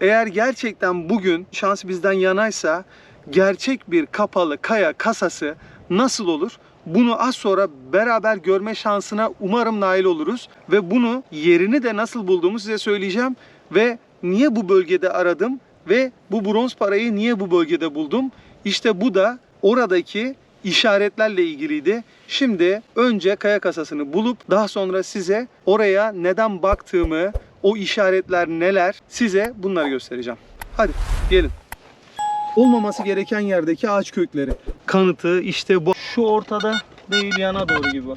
Eğer gerçekten bugün şans bizden yanaysa gerçek bir kapalı kaya kasası nasıl olur? Bunu az sonra beraber görme şansına umarım nail oluruz ve bunu yerini de nasıl bulduğumu size söyleyeceğim ve niye bu bölgede aradım ve bu bronz parayı niye bu bölgede buldum? İşte bu da oradaki işaretlerle ilgiliydi. Şimdi önce kaya kasasını bulup daha sonra size oraya neden baktığımı, o işaretler neler size bunları göstereceğim. Hadi gelin. Olmaması gereken yerdeki ağaç kökleri. Kanıtı işte bu. Şu ortada değil yana doğru gibi.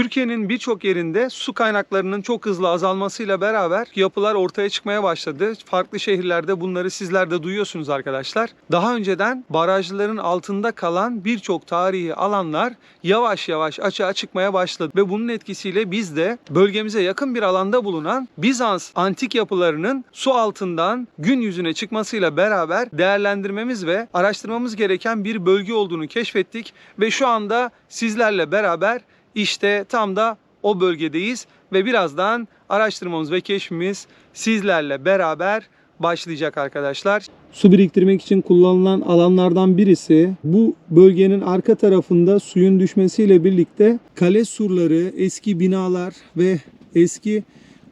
Türkiye'nin birçok yerinde su kaynaklarının çok hızlı azalmasıyla beraber yapılar ortaya çıkmaya başladı. Farklı şehirlerde bunları sizler de duyuyorsunuz arkadaşlar. Daha önceden barajların altında kalan birçok tarihi alanlar yavaş yavaş açığa çıkmaya başladı ve bunun etkisiyle biz de bölgemize yakın bir alanda bulunan Bizans antik yapılarının su altından gün yüzüne çıkmasıyla beraber değerlendirmemiz ve araştırmamız gereken bir bölge olduğunu keşfettik ve şu anda sizlerle beraber işte tam da o bölgedeyiz ve birazdan araştırmamız ve keşfimiz sizlerle beraber başlayacak arkadaşlar. Su biriktirmek için kullanılan alanlardan birisi bu bölgenin arka tarafında suyun düşmesiyle birlikte kale surları, eski binalar ve eski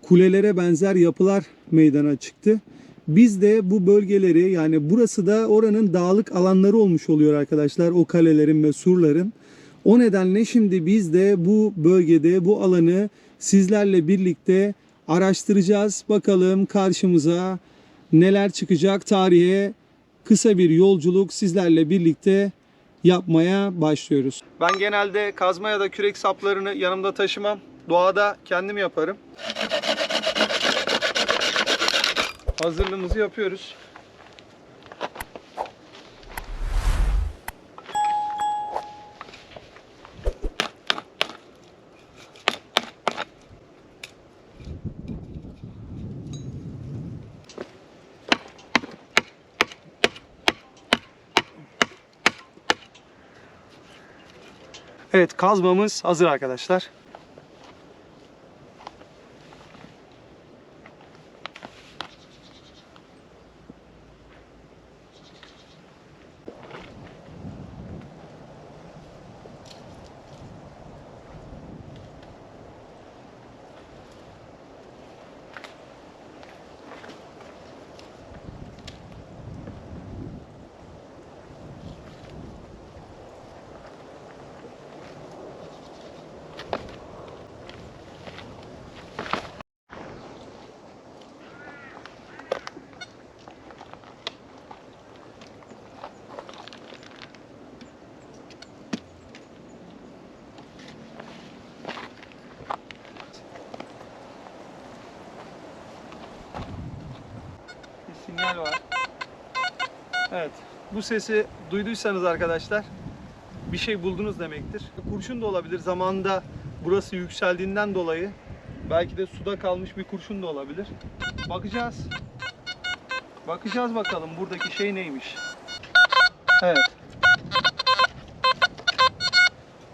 kulelere benzer yapılar meydana çıktı. Biz de bu bölgeleri yani burası da oranın dağlık alanları olmuş oluyor arkadaşlar o kalelerin ve surların. O nedenle şimdi biz de bu bölgede bu alanı sizlerle birlikte araştıracağız. Bakalım karşımıza neler çıkacak tarihe kısa bir yolculuk sizlerle birlikte yapmaya başlıyoruz. Ben genelde kazma ya da kürek saplarını yanımda taşımam. Doğada kendim yaparım. Hazırlığımızı yapıyoruz. Evet kazmamız hazır arkadaşlar. Sinyal var. Evet. Bu sesi duyduysanız arkadaşlar bir şey buldunuz demektir. Kurşun da olabilir. Zamanında burası yükseldiğinden dolayı belki de suda kalmış bir kurşun da olabilir. Bakacağız. Bakacağız bakalım buradaki şey neymiş. Evet.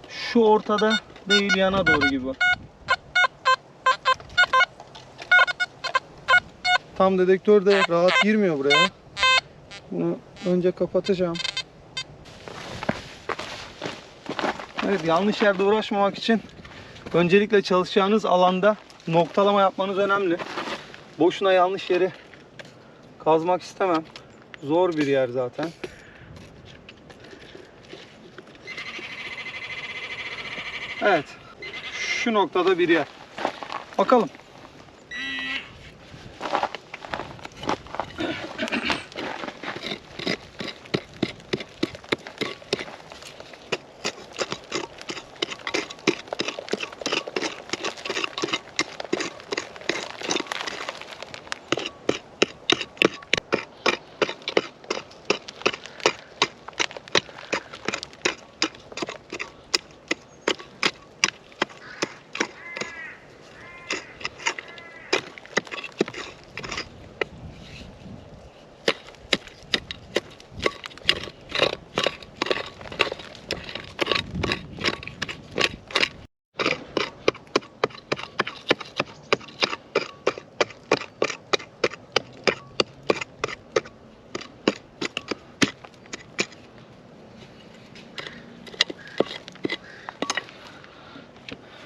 Şu ortada değil yana doğru gibi Tam dedektör de rahat girmiyor buraya. Bunu önce kapatacağım. Evet yanlış yerde uğraşmamak için öncelikle çalışacağınız alanda noktalama yapmanız önemli. Boşuna yanlış yeri kazmak istemem. Zor bir yer zaten. Evet. Şu noktada bir yer. Bakalım.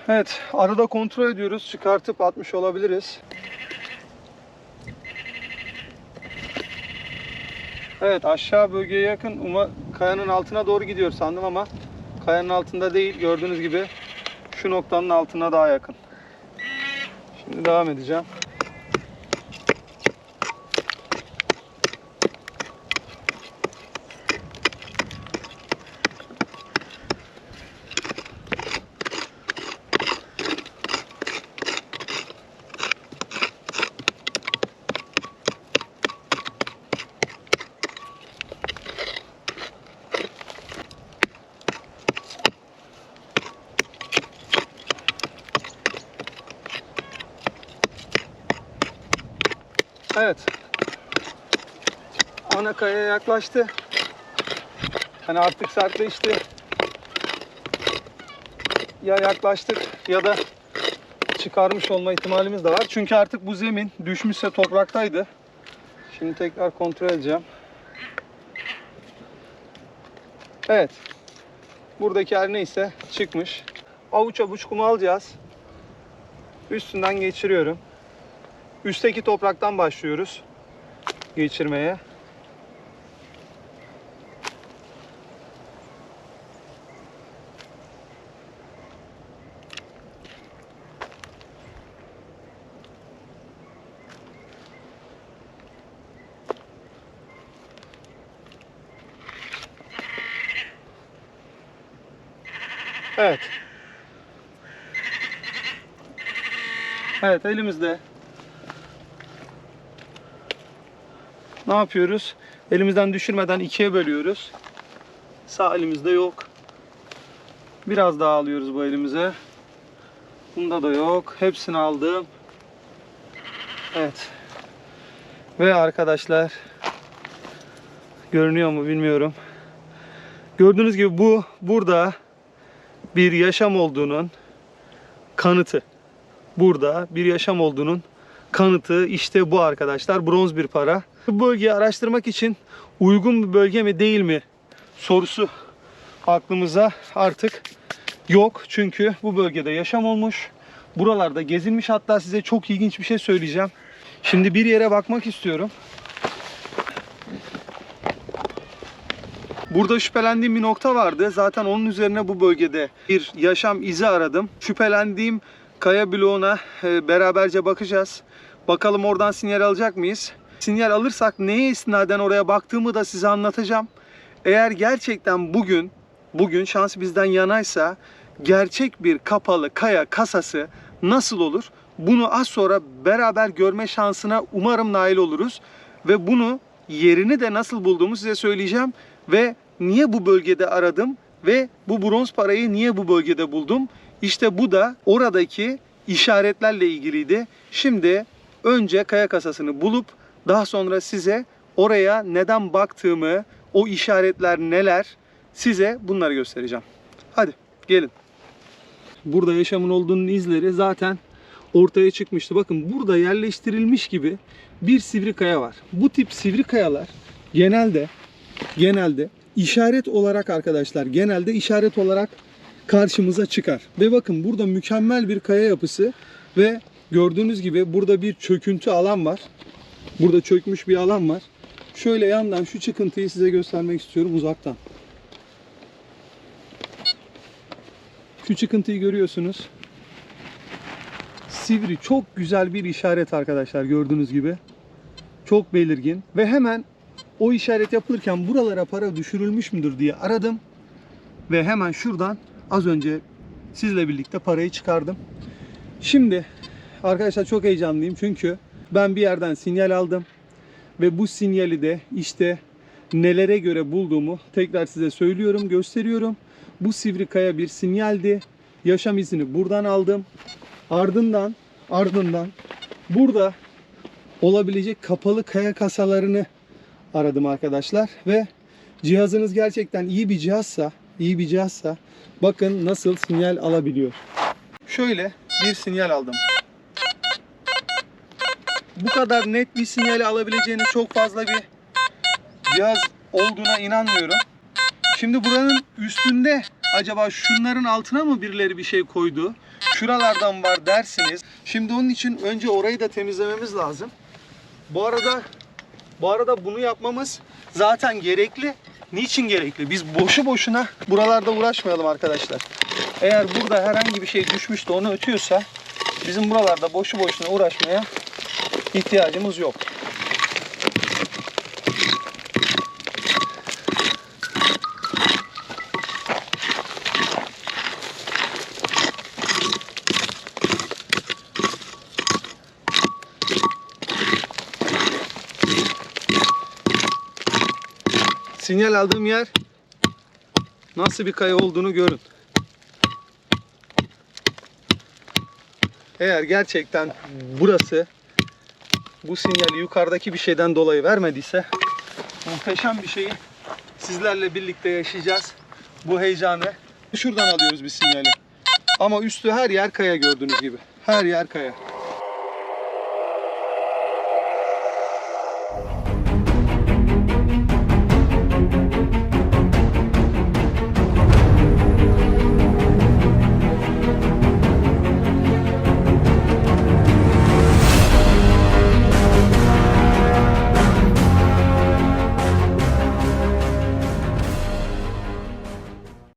Evet, arada kontrol ediyoruz. Çıkartıp atmış olabiliriz. Evet, aşağı bölgeye yakın. Uma kayanın altına doğru gidiyor sandım ama kayanın altında değil. Gördüğünüz gibi şu noktanın altına daha yakın. Şimdi devam edeceğim. Evet. Ana kayaya yaklaştı. Hani artık sertleşti. Ya yaklaştık ya da çıkarmış olma ihtimalimiz de var. Çünkü artık bu zemin düşmüşse topraktaydı. Şimdi tekrar kontrol edeceğim. Evet. Buradaki her neyse çıkmış. Avuç avuç kumu alacağız. Üstünden geçiriyorum. Üstteki topraktan başlıyoruz geçirmeye. Evet. Evet elimizde ne yapıyoruz? Elimizden düşürmeden ikiye bölüyoruz. Sağ elimizde yok. Biraz daha alıyoruz bu elimize. Bunda da yok. Hepsini aldım. Evet. Ve arkadaşlar görünüyor mu bilmiyorum. Gördüğünüz gibi bu burada bir yaşam olduğunun kanıtı. Burada bir yaşam olduğunun kanıtı işte bu arkadaşlar. Bronz bir para. Bu bölgeyi araştırmak için uygun bir bölge mi değil mi sorusu aklımıza artık yok. Çünkü bu bölgede yaşam olmuş. Buralarda gezilmiş. Hatta size çok ilginç bir şey söyleyeceğim. Şimdi bir yere bakmak istiyorum. Burada şüphelendiğim bir nokta vardı. Zaten onun üzerine bu bölgede bir yaşam izi aradım. Şüphelendiğim kaya bloğuna e, beraberce bakacağız. Bakalım oradan sinyal alacak mıyız? Sinyal alırsak neye istinaden oraya baktığımı da size anlatacağım. Eğer gerçekten bugün bugün şans bizden yanaysa gerçek bir kapalı kaya kasası nasıl olur? Bunu az sonra beraber görme şansına umarım nail oluruz ve bunu yerini de nasıl bulduğumu size söyleyeceğim ve niye bu bölgede aradım ve bu bronz parayı niye bu bölgede buldum? İşte bu da oradaki işaretlerle ilgiliydi. Şimdi önce kaya kasasını bulup daha sonra size oraya neden baktığımı, o işaretler neler size bunları göstereceğim. Hadi gelin. Burada yaşamın olduğunun izleri zaten ortaya çıkmıştı. Bakın burada yerleştirilmiş gibi bir sivri kaya var. Bu tip sivri kayalar genelde genelde işaret olarak arkadaşlar genelde işaret olarak karşımıza çıkar. Ve bakın burada mükemmel bir kaya yapısı ve Gördüğünüz gibi burada bir çöküntü alan var. Burada çökmüş bir alan var. Şöyle yandan şu çıkıntıyı size göstermek istiyorum uzaktan. Şu çıkıntıyı görüyorsunuz. Sivri çok güzel bir işaret arkadaşlar gördüğünüz gibi. Çok belirgin ve hemen o işaret yapılırken buralara para düşürülmüş müdür diye aradım. Ve hemen şuradan az önce sizle birlikte parayı çıkardım. Şimdi arkadaşlar çok heyecanlıyım çünkü ben bir yerden sinyal aldım. Ve bu sinyali de işte nelere göre bulduğumu tekrar size söylüyorum, gösteriyorum. Bu sivri kaya bir sinyaldi. Yaşam izini buradan aldım. Ardından ardından burada olabilecek kapalı kaya kasalarını aradım arkadaşlar ve cihazınız gerçekten iyi bir cihazsa, iyi bir cihazsa bakın nasıl sinyal alabiliyor. Şöyle bir sinyal aldım. Bu kadar net bir sinyali alabileceğiniz çok fazla bir cihaz olduğuna inanmıyorum. Şimdi buranın üstünde acaba şunların altına mı birileri bir şey koydu? Şuralardan var dersiniz. Şimdi onun için önce orayı da temizlememiz lazım. Bu arada bu arada bunu yapmamız zaten gerekli. Niçin gerekli? Biz boşu boşuna buralarda uğraşmayalım arkadaşlar. Eğer burada herhangi bir şey düşmüş de onu ötüyorsa bizim buralarda boşu boşuna uğraşmaya ihtiyacımız yok. Sinyal aldığım yer nasıl bir kaya olduğunu görün. Eğer gerçekten burası bu sinyali yukarıdaki bir şeyden dolayı vermediyse muhteşem bir şeyi sizlerle birlikte yaşayacağız. Bu heyecanı şuradan alıyoruz bir sinyali. Ama üstü her yer kaya gördüğünüz gibi. Her yer kaya.